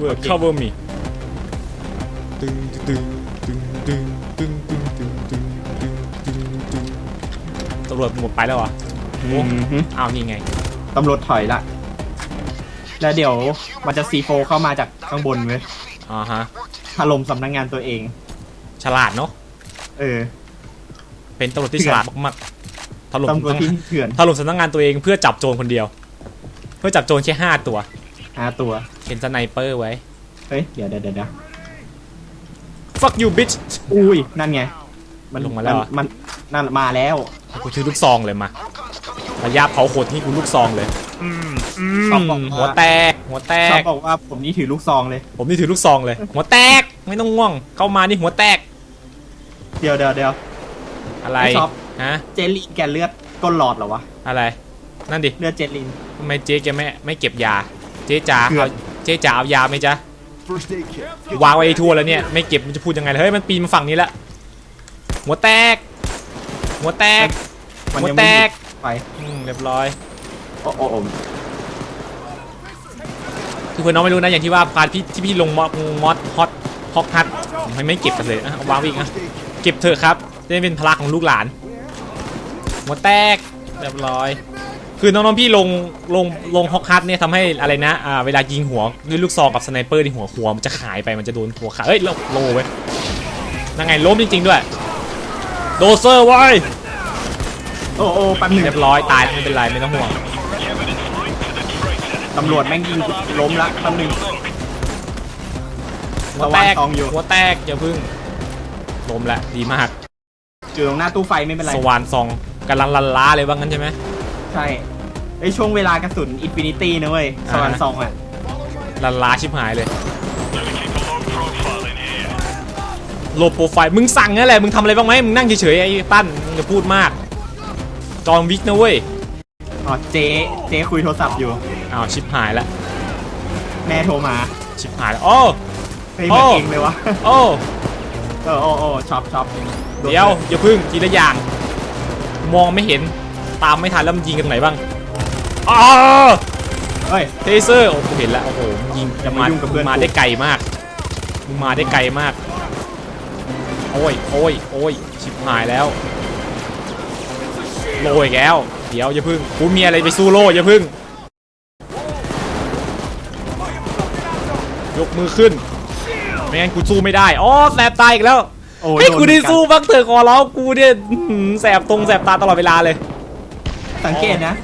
to work cover me ตึงตึงตึงตึงตึงตึงตึงตึงตึงตึงตึงตำรวจหมดไปแล้วเหรออืโอ้มฮึอ้าวนี่ไงตำรวจถอยละ แล้วเดี๋ยวมันจะซีโฟเข้ามาจากข้างบนเว้ยอ่าฮะถล่มสำนักงานตัวเอง ฉลาดเนาะเออ เป็นตำรวจที่เถื่ฉอนลาดมากๆถล่มตำรวจที่เถื่อนถล่มสำนักงานตัวเองเพื่อจับโจรคนเดียว เพื่อจับโจรแค่ห้าตัว หาตัวเป็นสไนเปอร์ไว้ เฮ้ยเดี๋ยวเดี๋ยวเดี๋ยวเดี๋ยว fuck you bitch อุ้ย นั่นไง มันลงมาแล้วเหรอมันนั่นมาแล้ว กูถือลูกซองเลยมาระยะเผาขนนี่กูลูกซองเลยชอบบอกว่า หัวแตก หัวแตชอบก บอกว่าผมนี่ถือลูกซองเลย ผมนี่ถือลูกซองเลย หัวแตกไม่ต้องง่วง เข้ามานี่หัวแตกเดี๋ยวเดี๋ยวเดี๋ยว อะไรไม่ชอบ ฮะเจลลีนแกเลือดก้นหลอดเหรอวะ อะไร นั่นดิเลือดเจลลีนทำไมเจ๊แกไม่ไม่เก็บยา เจ๊จ๋าเกือบเอาเจ๊จ๋าเอายาไหมจ๊ะ First aid kit. วางไว้ทั่วแล้วเนี่ยไม่เก็บมันจะพูดยังไงล่ะเฮ้ยมันปีนมาฝั่งนี้ละหัวแตก หัวแตกมันหัวยังแตไม่หยุกดไปอืมเรียบร้อยโอ้โอ้โอ้คือเพื่อนน้องไม่รู้นะอย่างที่ว่าพาร์ทที่ที่พี่ลงมอดมอดฮอตฮอกฮัทไม่ไม่เก็บกันเลยอะเอาวางไว้อีกอะ First aid kit. เก็บเถอะครับจะได้เป็นพลังของลูกหลานหัวแตกเรียบร้อย คือน้องๆพี่ลงลงลงฮอกฮัทเนี่ยทำให้อะไรนะอ่าเวลายิงหัวด้วยลูกซองกับสไนเปอร์ที่หัวหัวมันจะหายไปมันจะโดนหัวขาเอ้ยโลโลเว้ยนั่งไงล้มจริงๆด้วย โดเซอร์ไว้ยโอ้โอ้แป๊บหนึงเรียบร้อยตายแล้วไม่เป็นไรไม่ต้องห่วงตำรวจแม่งยิงล้มละแป๊บหนึงหัวแตกระวังซองอยู่หัวแตกอย่าพึ่งล้มละดีมากอยู่ตรงหน้าตู้ไฟไม่เป็นไร สวานซองกำลังลันล้าเลยว่างั้นใช่ไหม ใช่ ไอยช่วงเวลากระสุนอินฟินิตี้นะเว้ยสวรรค์อ่าซองอะลันล้าชิบหายเลย โลโปรไฟล์มึงสั่งนั่นแหละ มึงทำอะไรบ้างไหมมึงนั่งเฉยๆไอ้ปั้นมึงจะพูดมาก จอห์นวิกนะเว้ย อ๋อเจ๊เจ๊คุยโทรศัพท์อยู่ อ้าวชิบหายละ แม่โทรมา ชิบหายแล้วโอ้เฮ้ยเหมือนโอ้เองเลยวะโอ้เออโอ้โอ้ช็อปช็อปเดี๋ยวอย่าพึ่งทีละอย่าง มองไม่เห็นตามไม่ทันแล้วมันยิงกันตรงไหนบ้าง อ้าวเฮ้ยเทเซอร์โอ้กูเห็นแล้วโอ้โหมึงยิงอย่ามายุ่งกับเพื่อนมึมากูได้ไกลมากมึงมาได้ไกลมาก โอ้ยโอ้ยโอ้ยชิบหายแล้วโลอีกแล้ว เดี๋ยวอย่าพึ่งกูมีอะไรไปสู้โลอย่าพึ่ง ยกมือขึ้น ไม่งั้นกูสู้ไม่ได้อ๋อแสบตาอีกแล้วโอ้ยให้โนกูได้เหมือนกันสู้บ้างเถอะขอร้องกูเนี่ยอื้อหือแสบตรงแสบตาตลอดเวลาเลย สังเกตนะ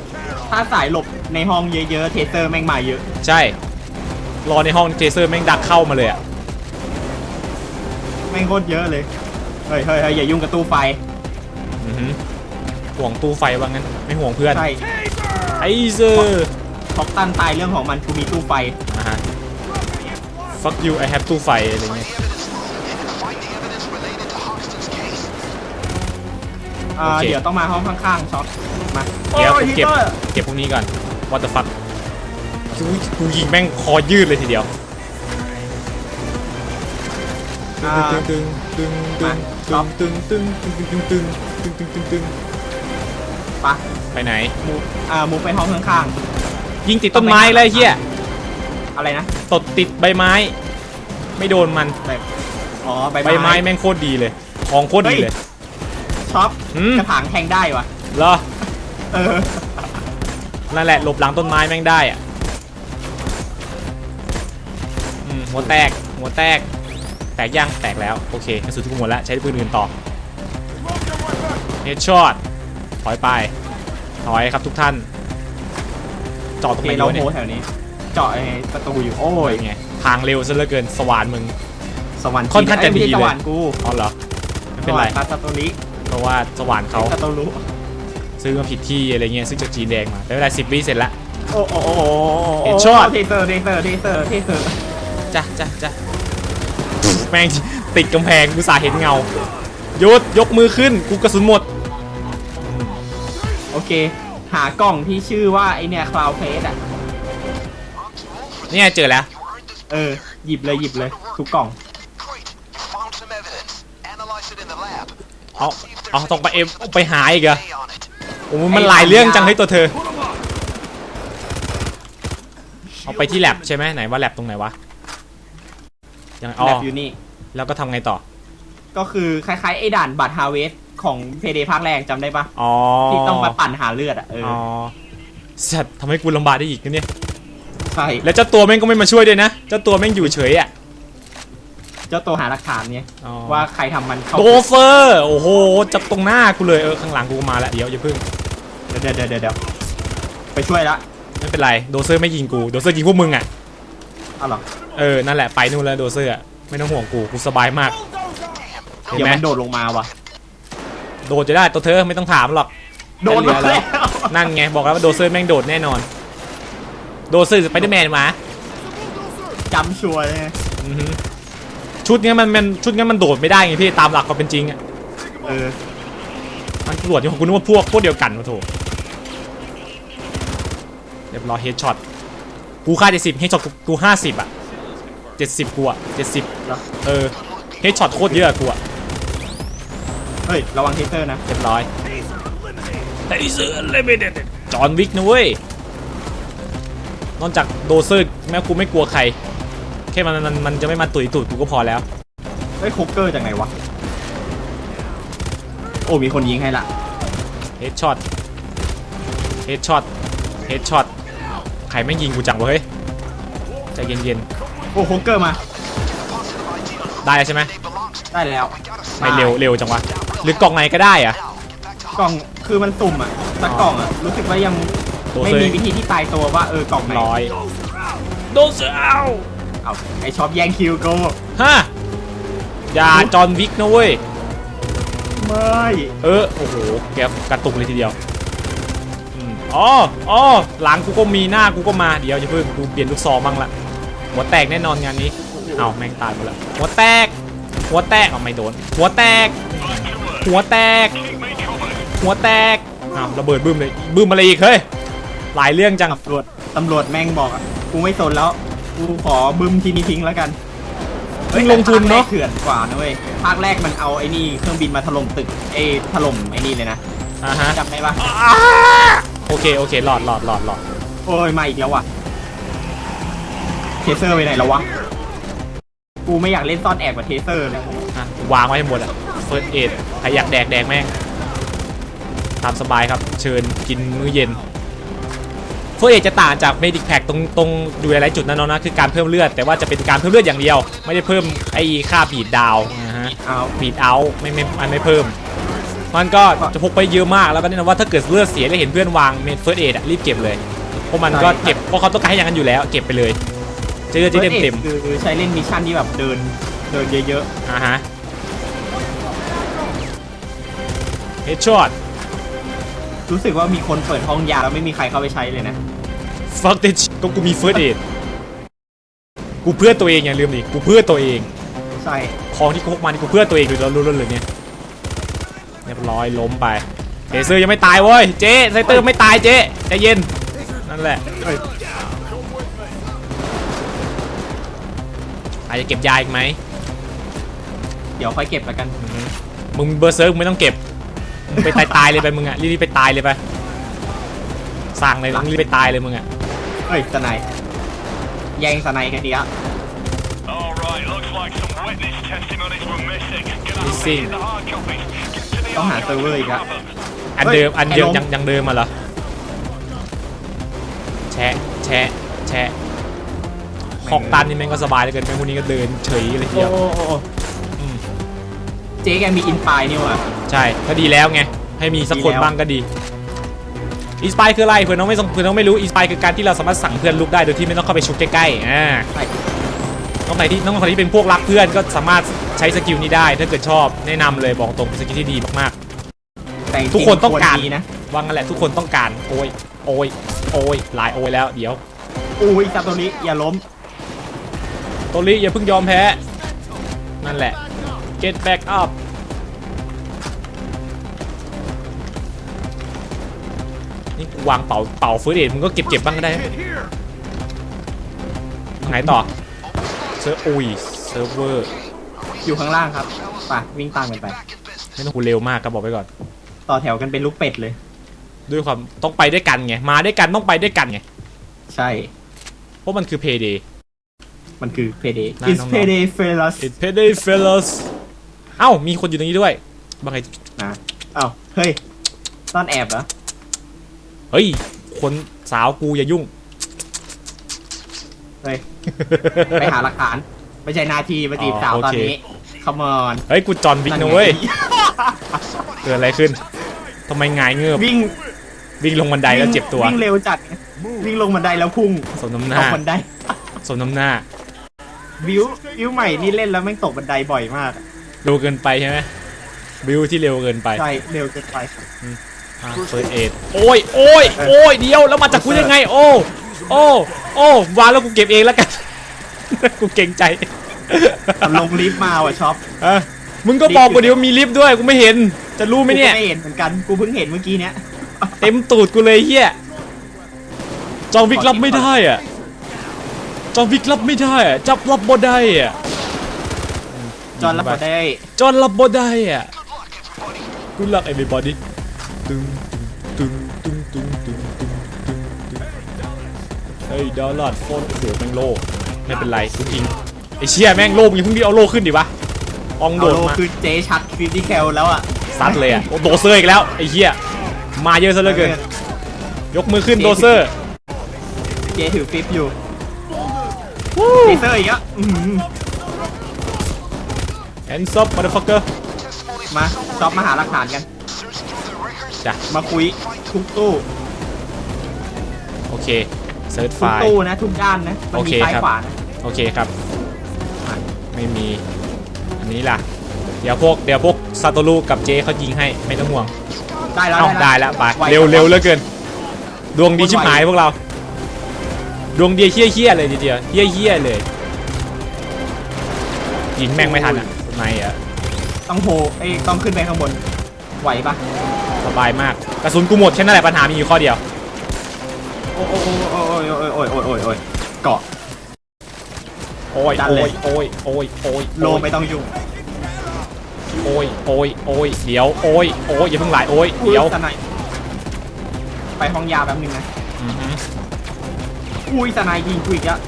ถ้าสายหลบในห้องเยอะๆ เทเซอร์แม่งมาเยอะ ใช่ รอในห้องเจเซอร์แม่งดักเข้ามาเลยอะแม่งโคตรเยอะเลย เฮ้ยเฮ้ยเฮ้ยอย่ายุ่งกับตู้ไฟ อือหือห่วงตู้ไฟว่างั้น ไม่ห่วงเพื่อนใช่ไอเซอร์ท็อกตันตายเรื่องของมันกูมีตู้ไฟ อะฮะ fuck you I have ตู้ไฟอะไรเงี้ย อ่าโอเค เดี๋ยวต้องมาห้องข้างๆช็อปมาเดี๋ยวโอ้กูเก็บฮีตอร์เก็บพวกนี้ก่อน what the fuck กูกูยิงแม่งคอยืดเลยทีเดียว อ่า ตึงตึงตึงตึมางครับตึงตึงตึงตึงตึงตึงตึงตึงตึงตึงปะไปไหน มูฟอ่ามูฟไปห้องข้างยิงติดต้นไม้เลยไอ้เฮียๆอะไรนะตดติดใบไม้ ไม่โดนมันแบบอ๋อใบใบไม้แม่งโคตรดีเลย ของโคตรดีเลย ช็อปอืม กระถางแทงได้วะเหรอ เออนั่นแหละหลบหลังต้นไม้แม่งได้อะอืมหัวแตก หัวแตก แตกยังแตกแล้ว โอเคกระสุนทุกหมดแล้ว ใช้ปืนอื่นต่อเฮดช็อตถอยไป ถอยครับทุกท่าน จอดตโอรงเคไหนเราวะเนี่โหยแถวนี้ เจาะไอ้ประตูอยู่โอ้ยไงทางเร็วซะเหลือเกินสว่านมึง สวรรค์ค่อนข้างจะดีอ้ไม่ใช่เลยสวรรค์กูอ๋อเหรอ ไม่เป็นไร สวรรค์ซาโตริ เพราะว่าสว่านเขาซาโตรุซื้อมาผิดที่อะไรเงี้ยซื้อจากจีนแดงมาแต่เวลาสิบวิเสร็จละโอ้โอ้โอ้โอ้เห็นช็อตเทเซอร์เทเซอร์เทเซอร์เทเซอร์จ้ะจ้ะจ้ะแม่งติดกำแพงกูสาห์เห็นเงาหยุดยกมือขึ้นกูกระสุนหมด โอเค หากล่องที่ชื่อว่าไอเนี่ยคลาวเพสอะเนี่ยเจอแล้ว เออ หยิบเลยหยิบเลย ทุกกล่อง Great. You found some evidence. Analyze it in the lab. เอา เอาต้องไปเอ็มไปหาอีกเหรอ Stay on it. โอ้มันหลายเรื่องจังให้ตัวเธอ เอาไปที่แลบใช่ไหมไหนว่าแลบตรงไหนวะยังอ๋อแลบอยู่นี่ แล้วก็ทำไงต่อ ก็คือคล้ายๆไอ้ด่านบัตรฮาเวสของเพเดภาคแรกจำได้ปะอ๋อที่ต้องมาปั่นหาเลือดอะเอออ๋ออสัตว์ทำให้กูลำบากได้อีกนะเนี่ยใช่แล้วเจ้าตัวแม่งก็ไม่มาช่วยด้วยนะเจ้าตัวแม่งอยู่เฉยอะ เจ้าตัวหาหลักฐานเนี่ยอ๋อ ว่าใครทำมันเข้าโดเฟอร์โอ้โหจับตรงหน้ากูเลยเออข้างหลังกูมาแล้วเดี๋ยวอย่าพึ่งเดี๋ยวเดี๋ยวเดี๋ยวเดี๋ยวไปช่วยละไม่เป็นไรโดเซอร์ไม่ยิงกูโดเซอร์ยิงพวกมึงอะเอาเหรอเออนั่นแหละไปนู่นแล้วโดเซอร์อะไม่ต้องห่วงกูกูสบายมากเห็นเดี๋ยวไหมมันโดดลงมาว่ะโดดจะได้ตัวเธอไม่ต้องถามหรอก โดดเหลืมาอแล้แล้ววนั่นไงบอกแล้วว่าโดเซอร์แม่งโดดแน่นอน โดเซอร์สไปเดอร์แมนมาจำชัวร์เลยอือฮึ ชุดเนี้ยมันมันชุดเนี้ยมันโดดไม่ได้ไงพี่ตามหลักความเป็นจริงอะเออมันตำรวจที่ของกูนึกว่าพวกพวกเดียวกันมาโถเรียบร้อยเฮดช็อตกูค่าเจ็ดสิบเฮดช็อตกูห้าสิบอะเจ็ดสิบกูอะเจ็ดสิบเหรอเออเฮดช็อตโคตรเยอะอะกูอะเฮ้ยระวังเทเซอร์นะเรียบร้อยแต่อีเซอร์เลยไม่เด็ดจอห์นวิกนะเว้ยนอกจากโดเซอร์แม้กูไม่กลัวใครแค่มันมันมันจะไม่มาตุยตูดกูก็พอแล้วเฮ้ยโคกเกอร์จากไหนวะ โอ้มีคนยิงให้ละเฮดช็อตเฮดช็อตเฮดช็อตใครไม่งยิงกูจังวะเฮ้ยใจเย็นโอ้โคกเกอร์มาๆได้แล้วใช่ไหมได้แล้วไม่เร็วเร็วจังวะหรือกล่องไหนก็ได้อะ กล่องคือมันตุ่มอะแต่กล่องอะรู้สึกว่ายังโดไม่เซอร์มีวิธีที่ตายตัวว่าเออกล่องไหนร้อยโดเซอร์เอา เอาไอช็อปแย่งคิวโกฮะอย่าจอห์นวิกนะเว้ย ไม่เออ โอ้โห แกกระตุกเลยทีเดียวอืมอ๋ออ๋อหลังกูก็มีหน้ากูก็มา เดี๋ยวจะเพิ่งกูเปลี่ยนลูกซองบ้างละ หัวแตกแน่นอนงานนี้ เอาแม่งตายหมดแล้วหัวแตก หัวแตกเอาไม่โดน หัวแตก หัวแตก หัวแตกอ้าวระเบิดบึ้มเลยบึ้มอะไรอีกเฮ้ย หลายเรื่องจัง ตำรวจตำรวจแม่งบอกอะกูไม่สนแล้ว กูขอบึ้มที่นี่ทิ้งแล้วกันมึงลงทุนเนอะภคแรกเถื่อนกว่านะเว้ยภาคแรกมันเอาไอ้นี่เครื่องบินมาถล่มตึกไอ้ถล่มไอ้นี่เลยนะอ่าฮะจำได้ปะอ่าโอเคโอเคหลอดหลอดหลอดหลอดโอ้ยมาอีกแล้วว่ะเทเซอร์ไปไหนแล้ววะกูไม่อยากเล่นซ่อนแอบกับเทเซอร์เลยอะวางไว้ให้หมดอะเฟิร์สเอดใครอยากแดกแดกแม่งตามสบายครับ เชิญกินมื้อเย็น เฟิร์สเอดจะต่างจากเมดิกแพคตรงตรงดูหลายๆจุดนะน้องนะคือการเพิ่มเลือดแต่ว่าจะเป็นการเพิ่มเลือดอย่างเดียว ไม่ได้เพิ่มไอ้ค่าบีดดาวนะฮะเอาบีดเอาไม่ไม่มันไม่เพิ่ม มันก็จะพกไปเยอะมากแล้วก็แนะนำว่าถ้าเกิดเลือดเสียแล้วเห็นเพื่อนวางเมดเฟิร์สเอดอะรีบเก็บเลยเพราะมันก็เก็บเพราะเขาต้องการให้อย่างนั้นอยู่แล้ว เก็บไปเลยจะเลือดจะเต็มเต็มคือใช้เล่นมิชชั่นที่แบบเดินเดินเยอะๆอ่าฮะเฮดช็อตๆ รู้สึกว่ามีคนเปิดห้องยาแล้วไม่มีใครเข้าไปใช้เลยนะ fuck that shit ก็กูมี first aid กูเพื่อตัวเองอย่าลืมดิกูเพื่อตัวเอง ใช่ของที่กูพกมานี่กูเพื่อตัวเองเลยล้วนๆเลยเนี่ยเรียบร้อยล้มไปเทเซอร์ยังไม่ตายเว้ยเจ๊ไซเตอร์ไม่ตายเจ๊ใจเย็นนั่นแหละเอ้ยอาจจะเก็บยาอีกไหมเดี๋ยวค่อยเก็บแล้วกันอือฮึมึงเบอร์เซิร์กมึงไม่ต้องเก็บมึง ไปตายตายๆเลยไปมึงอะรีบๆไปตายเลยไปสั่งเลยมึงรีบไปตายเลยมึงอะเฮ้ยสไนด์แย่งสไนด์กันดีอะ All right, looks like some witness testimonies were missing. Gonna have to Missing. get the hard copies. Get to the ต้องหา archive เซิร์ฟเวอร์อีกอะ and grab 'em. อันเดิมเฮ้ยอันเดิมไอ้ล้มยังยังเดิมมาเหรอแชะแชะแชะหอกตันนี่แม่งก็สบายเหลยเกินแม่งพวกนี้ก็เดินเฉยเลยทีโอ้เดียวโอ้โอ้อืม เจ๊แกมีอินไฟนี่ว่ะ ใช่ก็ดีแล้วไง ให้มีสักคนดีแล้วบ้างก็ดีอีสปายคืออะไรเพื่อนน้องไม่ต้องเพื่อนน้องไม่รู้อีสปายคือการที่เราสามารถสั่งเพื่อนลุกได้โดยที่ไม่ต้องเข้าไปชุบใกล้ๆอ่าใช่น้องไหนที่น้องคนที่เป็นพวกรักเพื่อนก็สามารถใช้สกิลนี้ได้ถ้าเกิดชอบแนะนำเลยบอกตรงเป็นสกิลที่ดีมากแต่จริทุกคนต้องการวดีนะๆว่างั้นแหละทุกคนต้องการโอยโอยโอยหลายโอยแล้วเดี๋ยวอุ้ยจับตัวนี้อย่าล้มโตลิอย่าเพิ่งยอมแพ้นั่นแหละ get back up นี่กูวางเป่าเป่าเฟิร์สเอดมึงก็เก็บเก็บบ้างก็ได้ทางไหนต่อเซิร์ฟอุ้ยเซิร์ฟเวอร์อยู่ข้างล่างครับไปวิ่งตามกันไป ไม่ต้องกูเร็วมากครับบอกไปก่อน ต่อแถวกันเป็นลูกเป็ดเลย ด้วยความต้องไปด้วยกันไง มาด้วยกันต้องไปด้วยกันไง ใช่ เพราะมันคือเพย์เดย์มันคือ payday น่า it's น้องๆ payday fellas It payday fellas เอ้ามีคนอยู่ตรงนี้ด้วยบางไงนะเอ้าเฮ้ยซ่อนแอบเหรอเฮ้ย คนสาวกูอย่ายุ่ง เฮ้ยไปหาหลักฐานไม่ใช่หนาทีมาจีบอ๋อสาวตอนโอเคนี้ come on เฮ้ยกูจอห์นวิกนะเว้ยเกิดอะไรขึ้นทำไมหงายเงือบวิ่งวิ่งลงบันไดแล้วเจ็บตัววิ่งเร็วจัดวิ่งลงบันไดแล้วพุ่งสมน้ำหตน้ากบันไดสมน้ำหน้าวิววิวใหม่นี่เล่นแล้วแม่งตกบันไดบ่อยมาก เร็วเกินไปใช่ไหมบิวที่เร็วเกินไปใช่เร็วเกินไปเฟิร์สเอ็ดโอ้ยโอ้ยโอ้ยเดียวแล้วมาจากกูยังไง โอ้โอ้โอ้วางแล้วกูเก็บเองแล้วกัน กูเก่งใจลงลิฟต์มาว่ะช็อปเออมึงก็บอกกูเดี๋ยวามีลิฟต์ด้วยกูไม่เห็น จะรู้ไหมเนี่ยกูก็ไม่เห็นเหมือนกันกูเพิ่งเห็นเมื่อกี้เนี้ยเต็มตูดกูเลยเฮียจอห์นวิกรับไม่ได้อะจอห์นวิกรับไม่ได้อะจับรับบ่ได้อะ จอห์นรับบ่ได้ จอห์นรับบ่ได้อะกูรัก everybody ตึงตึงตึงตึงตึงตึงตึงตึงเฮ้ยดอลลาร์โฟนโอ้โหแม่งโลไม่เป็นไรกูยิงไอเชี่ยแม่งโลมึงอย่าเพิ่งดีเอาโลขึ้นดิวะอองโดเอาดโลมาคือเจ๊ชัดฟิฟตี้แคลแล้วอะซัดเลยอะโอ้โดเซอร์อีกแล้วไอ้เหี้ยมาเยอะซะเหลือเกินยกมือขึ้นโดเซอร์เจ๊ถือฟิปอยู่เจเซอร์อีกอะ อื้อหือแอนซับมาเดฟักเกอร์มาช็อปมาหาหลักฐานกัน จ้ะ มาคุยทุกตู้โอเคเซิร์ชไฟทุกล์ ตู้นะทุกด้านนะมันโอมีเคซ้ายครับ ขวานะ โอเคครับอะ ไม่มี อันนี้ล่ะ เดี๋ยวพวกเดี๋ยวพวกซาโตรุกับเจเขายิงให้ไม่ต้องห่วงได้แล้วเอ้าได้แล้วไปวเร็วจังเร็วเหลือเกิน ดวงดีชิบหายพวกเรา ดวงเดียเฮี้ยเฮี้ยๆเลยทีเดียวเฮี้ยเฮี้ยๆเลย ยิงแม่งไม่ทันอะทำไมอะต้องโผล่เอ้ยต้องขึ้นไปข้างบน ไหวปะสบายมากกระสุนกูหมดแค่นั้นแหละปัญหามีอยู่ข้อเดียวโอ้โอ้โอ้โอ้ยโอ้ยโอ้ยโอ้ยโอ้ยโอ้ยเกาะ โอ้ยดันโอ้เลย ยโอ้ยโอ้ยโอ้ยโลไม่ต้องยุ่งโอ้ยโอ้ยโอ้ยเดี๋ยวโอ้ยโอ้ยอย่าเพิ่งไหลโอ้ยอุ้เดี๋ยวสไนป์ไปห้องยาแป๊บนึงนะ อือหืออุ้ยสไนป์ยิงกูอีกแล้ว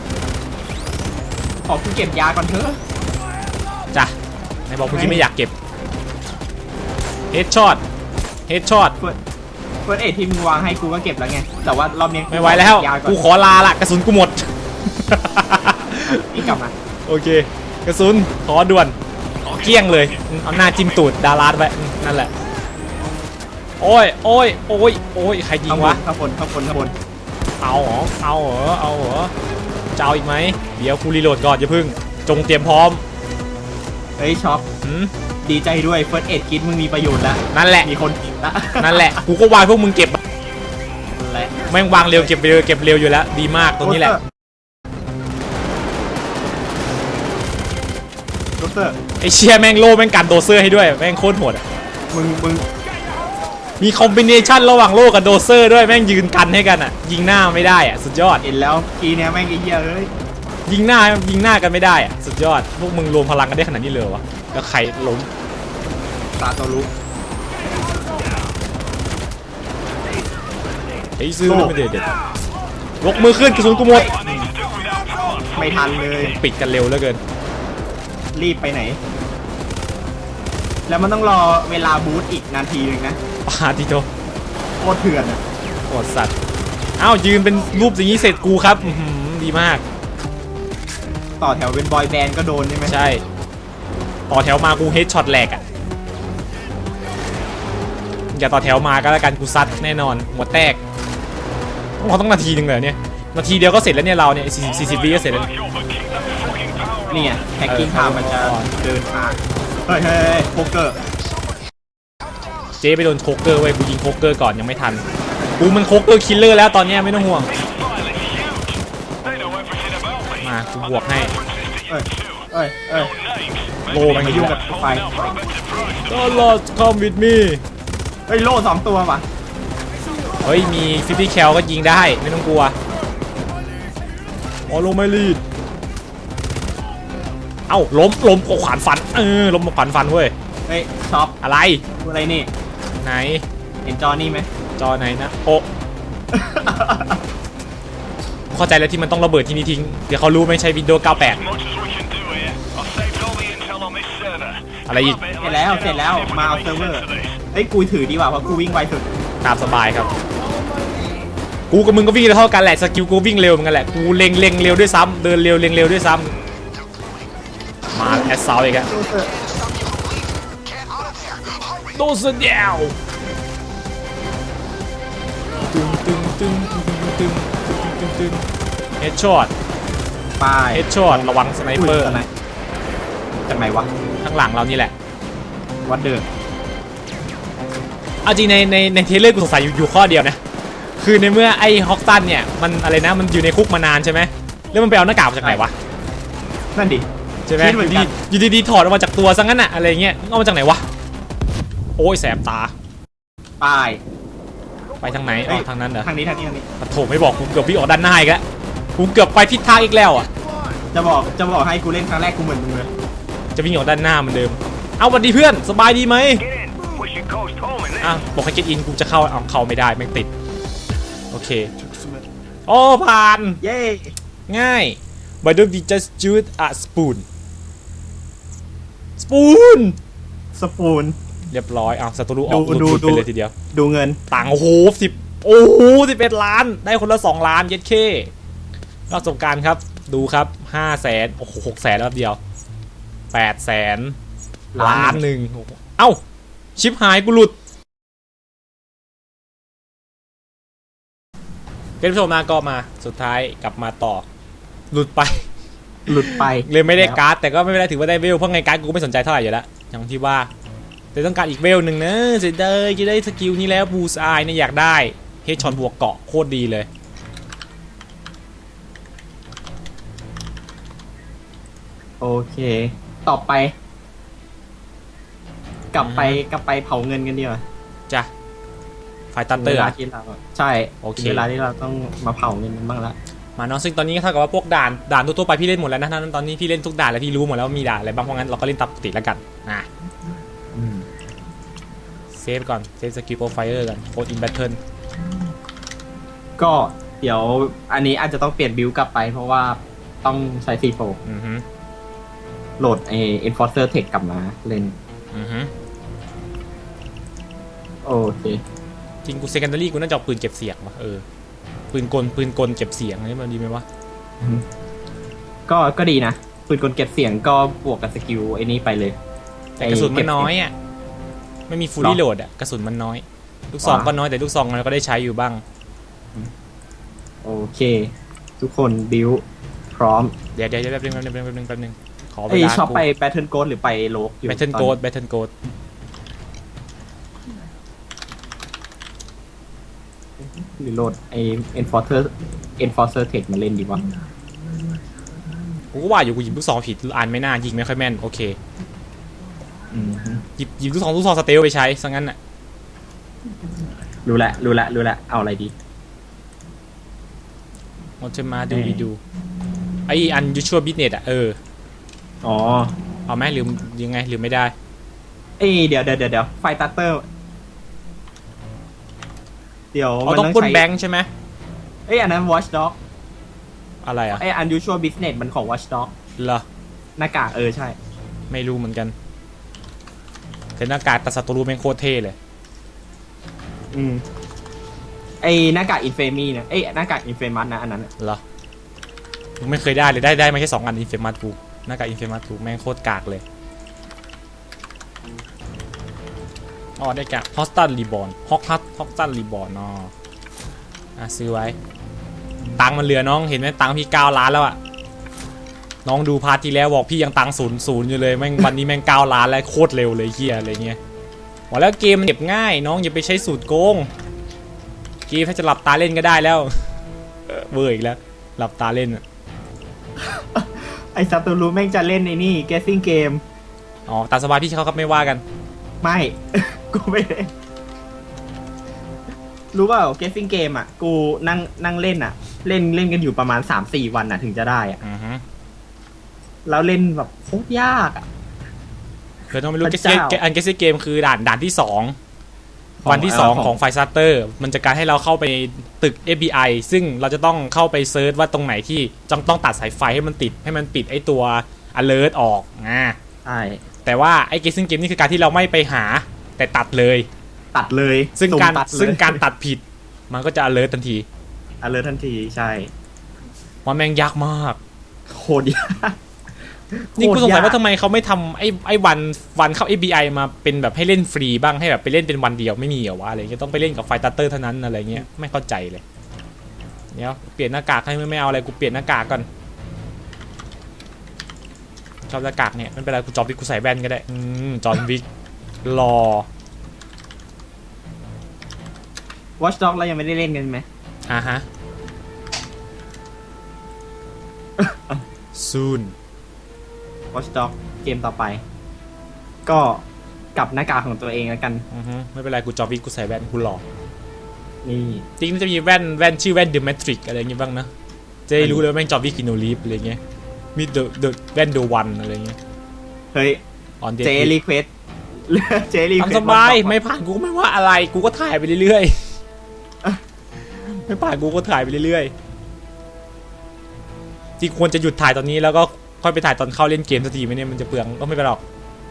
ขอกูเก็บยาก่อนเถอะจ้ะ ไหนบอกเมื่อกี้ไม่อยากเก็บเฮดช็อตเฮดช็อตเฟิร์สเฟิร์สเอ็ดที่มึงวางให้กูก็เก็บแล้วไง แต่ว่ารอบนี้ไม่ไหวแล้วยาก่อนกูขอลาละกระสุนกูหมดนี่กลับมา โอเค กระสุนขอด่วนเกลี้ยงเลยอืมเอาหน้าจิ้มตูดดาราดไว้อืมนั่นแหละ โอ้ยโอ้ยโอ้ยโอ้ยใครยิงข้างบวะนข้างบนข้างบนข้างบนเอาเหรอ เอาเหรอ เอาเหรอจะเอาอีกไหม เดี๋ยวกูรีโหลดก่อนอย่าพึ่ง จงเตรียมพร้อม เฮ้ยช็อปหืมดีใจด้วยเฟิร์สเอ็ดคิดมึงมีประโยชน์แล้วนั่นแหละ มีคนกินแล้วนั่นแหละ กูก็วางพวกมึงเก็บ นั่นแหละแม่งวางเร็วเก็บเร็วเก็บเร็วอยู่แล้ว ดีมากตัวนี้แหละ โรเตอร์ไอเชียแม่งโล่แม่งกันโดเซอร์ให้ด้วย แม่งโคตรโหดอะมึงมึงมีคอมบิเนชันระหว่างโล่กับโดเซอร์ด้วยแม่งยืนกันให้กันอะ ยิงหน้าไม่ได้อะ สุดยอด เห็นแล้วกีเนี้ยแม่งไอ้เหี้ยเอ้ย ยิงหน้ายิงหน้ากันไม่ได้อะสุดยอดพวกมึงรวมพลังกันได้ขนาดนี้เลยเหรอวะแล้วใครล้มตาโตรุไอ้ซื้อไม่เด็ดเด็ดยกมือขึ้นกระสุนกูหมดไม่ทันเลยปิดกันเร็วเหลือเกิน รีบไปไหน แล้วมันต้องรอเวลาบูทอีกนาทีหนึงนะปาติโตโคตรเถื่อนอะโหดสัตว์อ้าวยืนเป็นรูปอย่างนี้เสร็จกูครับอื้อหือดีมาก ต่อแถวเป็นบอยแบนด์ก็โดนใช่ไหมใช่ ต่อแถวมากูเฮดช็อตแหลกอะ อย่าต่อแถวมาก็แล้วกันกูซัดแน่นอน หัวแตกเราต้องนาทีหนึ่งเลยเหรอเนี่ย นาทีเดียวก็เสร็จแล้วเนี่ยเราเนี่ยสี่สี่สิบวิก็เสร็จแล้ว นี่ไงแฮกกิ้งเออพามันจะเดินทางเฮ้ยเฮ้ยเฮ้ยโป๊กเกอร์ เจ๊ไปโดนโคกเกอร์เว้ยกูยิงโคกเกอร์ก่อนยังไม่ทัน กูมันโคกเกอร์คิลเลอร์แล้วตอนเนี้ยไม่ต้องห่วง กูบวกให้ เอ้ยเอ้ยเอ้ยโลมันมาอยุ่ยู่งกับไฟ ก็รอ come with me เฮ้ยโล่สองตัวว่ะเฮ้ย มีฟิฟตี้แคลก็ยิงได้ไม่ต้องกลัวอ๋อลงไม่รีดเอ้าล้มล้มกับขวานฟัน เออล้มกับขวานฟันเว้ย เฮ้ยช็อปอะไร ตัวอะไรนี่ ไหน เห็นจอนี่ไหมจอไหนนะ โอ้ เข้าใจแล้วที่มันต้องระเบิดที่นี่ทิ้ง เดี๋ยวเขารู้ไม่ใช่วินโดว์ As much as we can do here. I've saved all the intel on this server. อะไรอีก เสร็จแล้วเสร็จแล้วมาเอาเซิร์ฟเวอร์เอ้ยกูถือดีกว่าเพราะกูวิ่งไวสุด98ตามสบายครับ กูกับมึงก็วิ่งเท่ากันแหละสกิลกูวิ่งเร็วเหมือนกันแหละกูเล็งเล็งเร็วด้วยซ้ำเดินเร็วเล็งเร็วด้วยซ้ำมาแอสซาวอีกอะ Get out of there. Hurry. โดนเสเดียวตึงตึงตึงตึงตึง ตึงตึงเฮดช็อตไปเฮดช็อตระวังสไนเปอร์ยจากไหนจากไหนวะ ข้างหลังเรานี่แหละ วัดเดิมเอาจริงในในในเทรลเลอร์กูสงสัยอยู่อยู่ข้อเดียวนะ คือในเมื่อไอ้ฮอกตันเนี่ย มันอะไรนะ มันอยู่ในคุกมานานใช่ไหม แล้วมันไปเอาหน้ากากมาจากไหนวะ นั่นดิ ใช่ไหมคิดเหมือนกันอยู่ดีๆถอดออกมาจากตัวซะงั้นอะอะไรเงี้ย เอามาจากไหนวะ โอ้ยแสบตาไป ไปทางไหนอ๋เอ้อยทางนั้นเหรอทางนี้ทางนี้ทางนี้ปะโถไม่บอกกูเกือบวิ่งออกด้านหน้าอีกแล้วกูเกือบไปทิศทางอีกแล้วอะจะบอกจะบอกให้กูเล่นครั้งแรกกูเหมือนมึงเลยจะวิ่งออกด้านหน้าเหมือนเดิม เอาสวัสดีเพื่อนสบายดีไหม Get in. We should coast home in this. อะบอกให้เก็ตอินกูจะเข้าเอาเข้าไม่ได้แม่งติดโอเคโอ้ผ่านเย้ง่าย Why don't we just shoot a spoon spoon สปูน เรียบร้อยเอาศัตรูออกดูหลุดดูๆไปดูเลยทีเดียว ดูเงินต่างค์โอ้โหสิบโอ้โหสิบเอ็ดล้าน ได้คนละสองล้านเย็ดเครอบสงกรารครับ ดูครับห้าแสนโอ้โหหกแสนแล้วเดียวแปดแสนล้านล้านหนึ่งเอ้า ชิปหายกูหลุดเป็นผู้ชมมาก็มาสุดท้ายกลับมาต่อ หลุดไป หลุดไปเลยไม่ได้แล้วการ์ดแต่ก็ไม่เป็นไรถือว่าได้เวลเพราะไงการ์ดกูก็ไม่สนใจเท่าไหร่อยู่แล้วอย่างที่ว่า แต่ต้องการอีกเวลหนึ่งนะเสียดายจะได้สกิลนี้แล้วบูสไอเนี่ยอยากได้เฮดช็อตบวกเกาะโคตรดีเลย โอเค ต่อไป กลับไปอือฮึกลับไปเผาเงินกันดีกว่าจ้ะไฟตันเตอเวร์ลาที่เราใช่โอเคเวลาที่เราต้องมาเผาเงินกันบ้างละมาเนาะซึ่งตอนนี้ก็เท่ากับว่าพวกด่านด่านทั่วๆไปพี่เล่นหมดแล้วนะตอนนี้พี่เล่นทุกด่านแล้วพี่รู้หมดแล้วว่ามีด่านอะไรบ้างเพราะงั้นเราก็เล่นตามปกติแล้วกันอะเซ ฟก่อน เซฟสกิลโปรไฟเออร์กันโคดอินแบทเทิลก็เดี๋ยวอันนี้อาจจะต้องเปลี่ยนบิลกลับไปเพราะว่าต้องใช้ซีโฟอือฮึโหลดเอ enforcer tech กลับมาเล่น อือฮึโอเค จริงกูเซคันดารี่กูน่าจะเอาปืนเก็บเสียงว่ะเออ ปืนกลปืนกลเก็บเสียงนี่มันดีไหมวะก็ก็ดีนะปืนกลเก็บเสียงก็บวกกับสกิลไอ้นี้ไปเลย แต่กระสุนมันน้อยอะ ไม่มีฟูลี่โหลดอะกระสุนมันน้อย ลูกซองก็น้อยแต่ลูกซองเราก็ได้ใช้อยู่บ้าง โอเค ทุกคนบิลพร้อมเดี๋ยวเดี๋ยวเดี๋ยวแป๊บนึงแป๊บนึงแป๊บนึงแป๊บนึงขอเวไอยลาชอบกูไป Battle Code หรือไปโลกอยู่แบทเทิลตอนโกดแบทเทิลโกดหรือโหลดไอ enforcer enforcer tech มาเล่นดีวะกูก็ว่าอยู่กูหยิบลูกซองผิดอ่านไม่น่ายิงไม่ค่อยแม่นโอเคอืมฮึ หยิบหยิบลูกซองลูกซองสเตลไปใช้ซะงั้นอะรู้ละรู้ละรู้ละเอาอะไรดีเราจะมาดูเอ่อดีดูไออันยูชัวบิสเนสอะเอออ๋อเอาไหมหรือยังไงหรือไม่ได้ เอ้ยเดี๋ยวเดี๋ยวเดี๋ยวเดี๋ยวไฟตัตเตอร์ เดี๋ยวเอามันต้องต้องปล้นใช้แบงค์ใช่ไหมเอ้ยอันนั้น watchdog อะไรอะไอ้ unusual business มันของ watchdog เหรอหน้ากากเออใช่ ไม่รู้เหมือนกัน แต่หน้ากากตัดศัตรูแม่งโคตรเท่เลย อืมไอ้หน้ากาก infamy นะเอ้ยหน้ากาก infamous นะอันนั้นอะเหรอกูไม่เคยได้เลยได้ได้มาแค่สองอันอินเฟมัสกูหน้ากากอินเฟมัสกูแม่งโคตรกากเลยอ๋อได้กะฮอสตันรีบอนฮอกฮัตฮอกตันรีบอนอ๋ออะซื้อไว้ ตังค์มันเหลือน้องเห็นไหมตังค์พี่เก้าล้านแล้วอะ น้องดูพาร์ทที่แล้วบอกพี่ยังตังค์ศูนย์ศูนย์อยู่เลยแม่งวันนี้แม่งเก้าล้านแล้วโคตรเร็วเลยเฮียอะไรเงี้ยบอกแล้วเกมมันเก็บง่ายน้องอย่าไปใช้สูตรโกงเกมถ้าจะหลับตาเล่นก็ได้แล้วเวอร์อีกแล้ว หลับตาเล่นอะไอ้ซาตูรูแม่งจะเล่นในนี่ guessing game อ๋อตามสบายพี่เขาครับไม่ว่ากัน ไม่ กูไม่เล่นรู้เปล่า guessing game อะ กูนั่งนั่งเล่นอะ เล่นเล่นกันอยู่ประมาณสามสี่วันอะถึงจะได้อะอือฮึ แล้วเล่นแบบโคตรยากอะเดี๋ยวต้องไม่รู้พเกระสเจ้าเกอันเกสเกมคือด่านด่านที่สองวันที่เอ่อ2ของไฟซัตเตอร์ มันจะการให้เราเข้าไปตึก FBI ซึ่งเราจะต้องเข้าไปเซิร์ชว่าตรงไหนที่จงต้องตัดสายไฟให้มันติดให้มันปิดไอ้ตัว alert ออกอ่าใช่แต่ว่าไอ้เกมซึ่งเกมนี่คือการที่เราไม่ไปหาแต่ตัดเลย ตัดเลยซึ่งสุ่มการตัดเลยซึ่งการตัดผิด มันก็จะ alert ทันทีอันเลยทันทีใช่ว่าแม่งยากมาก โคตรยาก นี่กูสงสัยว่าทำไมไมเขาไม่ทำไอ้ไอ้วันวันเข้า FBI มาเป็นแบบให้เล่นฟรีบ้างให้แบบไปเล่นเป็นวันเดียวไม่มีเหรอวะอะไรเงี้ยต้องไปเล่นกับไฟตัตเตอร์เท่านั้นอะไรเงี้ยไม่เข้าใจเลยเดี๋ยวเปลี่ยนหน้ากากให้ไม่ไม่เอาอะไรกูเปลี่ยนหน้ากากก่อนชอบหน้ากากเนี่ยไม่เป็นไรกูจอมวิกกูใส่แว่นก็ได้อืมจอมวิกรอวอชด็อกเรายังไม่ได้เล่นกันไหมอะฮะ soon วอชด็อกเกมต่อไป ก็กลับหน้ากากของตัวเองแล้วกัน อือฮึไม่เป็นไรกูจอมวิกกูใส่แว่นกูรอนี่จริงๆมันจะมีแว่นแว่นชื่อแว่น The Matrix อะไรอย่างงี้บ้างนะ จะได้รู้เลยว่าแม่งจอมวิกิโนลีฟอะไรเงี้ยมี The The แว่น The One อะไรเงี้ยเฮ้ย On เจ Dead รีเควสเจรีเควสทำสบายไม่ผ่านกูก็ไม่ว่าอะไรกูก็ถ่ายไปเรื่อยๆไม่ผ่านกูก็ถ่ายไปเรื่อยๆจริงควรจะหยุดถ่ายตอนนี้แล้วก็ ค่อยไปถ่ายตอนเข้าเล่นเกมสักทีไหมเนี่ยมันจะเปลืองก็ไม่เป็นไรหรอก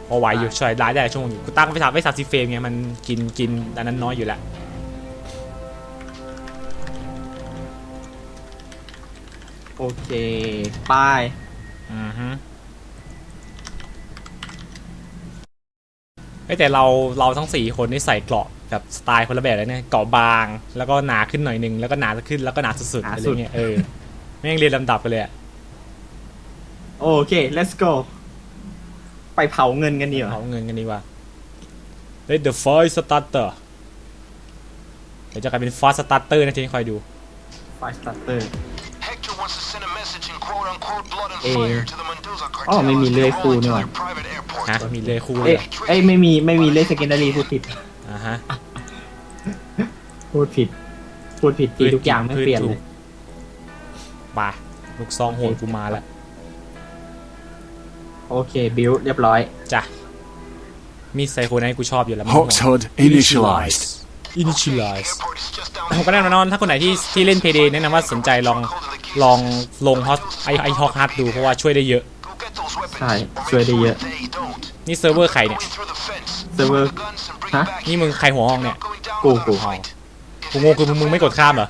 พอไหวอยู่ช่วยได้ได้ช่วงอยู่กูตั้งไปสามไปสามสิบเฟรมไงมันกินกินอันนั้นน้อยอยู่แล้วโอเค ป้าย อือฮึเอ้ยแต่เราเราทั้งสี่คนนี่ใส่เกราะแบบสไตล์คนละแบบเลยเนี่ยเกราะบาง แล้วก็หนาขึ้นหน่อยหนึงแล้วก็หนาขึ้นแล้วก็หนาสุดๆอะไรเงี้ยเออแม่งเรียนลำดับไปเลยอะ โอเค let's go ไปเผาเงินกันดีกว่าเอาเงินกันดีกว่าเฮ้ย The Fast Starter เดี๋ยวจะกลายเป็น Fast Starter นะทีนี้คอยดูไฟสตาร์เตอร์ Hector wants to send a message in quote unquote blood and Eh. fire to the Mendoza cartel. อ๋อไม่มี as เลื่อย they คู่ roll นี่ into หว่า their private airport. ฮะมีเลยคู่เลเอ้ยยเอ้ยไม่มีไม่มีเลขสเกนดารีพูดผิดอ่าฮะพูดผิด พูดผิดปีทุกอย่างไม่เปลี่ยนถูเลกยไปลูกซองโหดกูมาแล้ว โอเค บิวเรียบร้อย จ้ะ มีไซโคไนท์กูชอบอยู่แล้ว Hawkshood initialized. Initialize Airport is just down ผมก็แน่นอนถ้าคนไหนที่ที่เล่นเพย์เดแนะนำว่าสนใจลองลองลงฮอตไอไอฮอกฮัทดูเพราะว่าช่วยได้เยอะ Go get those weapons. ใช่ or ช่วยได้เยอะ make sure they don't. นี่เซิร์ฟเวอร์ใครเนี่ย Going through the fence. เซิร์ฟเวอร์ Grab the guns and bring ฮะ it back นี่มึงใครหัวห้องเนี่ย Going down กู without กู a fight. กูงงคือมึงมึงไม่กดข้ามเหรอ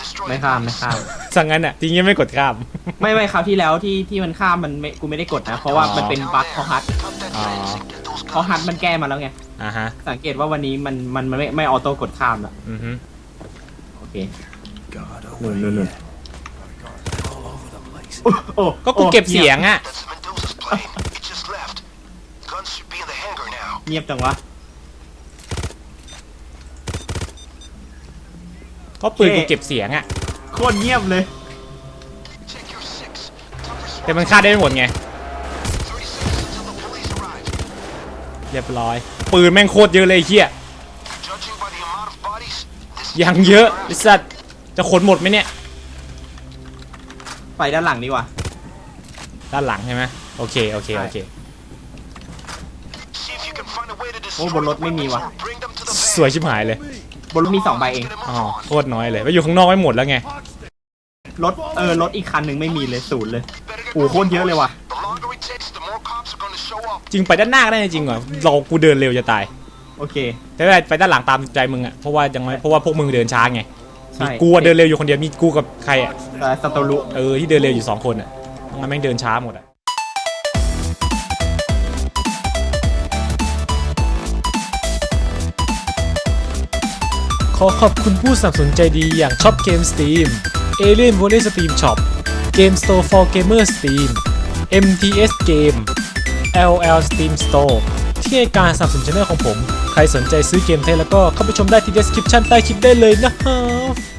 Destroy ไม่ the ข้าม guns. ไม่ข้าม สั่งงั้นอะจริงๆไม่กดข้าม ไม่ไม่คราวที่แล้วที่ที่มันข้ามมันไม่กูไม่ได้กดนะ เพราะว่ามันเป็นบั๊กเพราะฮัท Cut that Ah. fence and get those เพราะฮัท guns. มันแก้มาแล้วไง อ่าฮะ สังเกตว่าวันนี้มันมันมันไม่ไม่ออโต้กดข้ามแล้วอือฮึโอเคนู่นนู่นนู่นโอ้โอ้ก็กูเก็บเสียงอะ That's Mendoza's plane. It just left. Guns should be in the hangar now. เงียบจังวะ ก็ปืนโอเคกูเก็บเสียงอะ โคตรเงียบเลย Check your six. Tougher แต่มันฆ่าได้ไม่หมดไง30 seconds until the police arrive. เรียบร้อย ปืนแม่งโคตรเยอะเลยไอ้เฮีย Judging by the amount of bodies, this is ยังเยอะไอ้สัตว์จะขนหมดไหมเนี่ย ไปด้านหลังดีกว่า ด้านหลังใช่ไหมโอเค โอเค โอเค See if you can find a way to โอ้ destroy บนรถ the ไม่มี weapons ว่ะ or bring them to the ส van. วยชิบหายเลย บนรถมีสองใบเอง Get him อ๋อ on. โคตรน้อยเลย ไปอยู่ข้างนอกไม่หมดแล้วไง รถเออรถอีกคันหนึ่งไม่มีเลยศูนย์เลย Better get โอ้โหโคตรเยอะเลยว่ะ The longer it takes, the more cops are going to show up. จริงไปด้านหน้าก็ได้จริงเหรอเรากูเดินเร็วจะตายโอเค แต่ไม่เป็นไรไปด้านหลังตามใจมึงอะเพราะว่ายังไม่เพราะว่าพวกมึงเดินช้าไงใช่มีกูอะเดินเร็วอยู่คนเดียวมีกูกับใครอะเอ่อสโตรุเออที่เดินเร็วอยู่สองคนอะงั้นแม่งเดินช้าหมดอะขอขอบคุณผู้สนับสนุนใจดีอย่างช็อปเกม Steam Alien Volley Steam Shop Game Store for Gamer Steam MTS Game LL Steam Store ที่ให้การสนับสนุนช่องของผม ใครสนใจซื้อเกมไทยแล้วก็เข้าไปชมได้ที่ description ใต้คลิปได้เลยนะครับ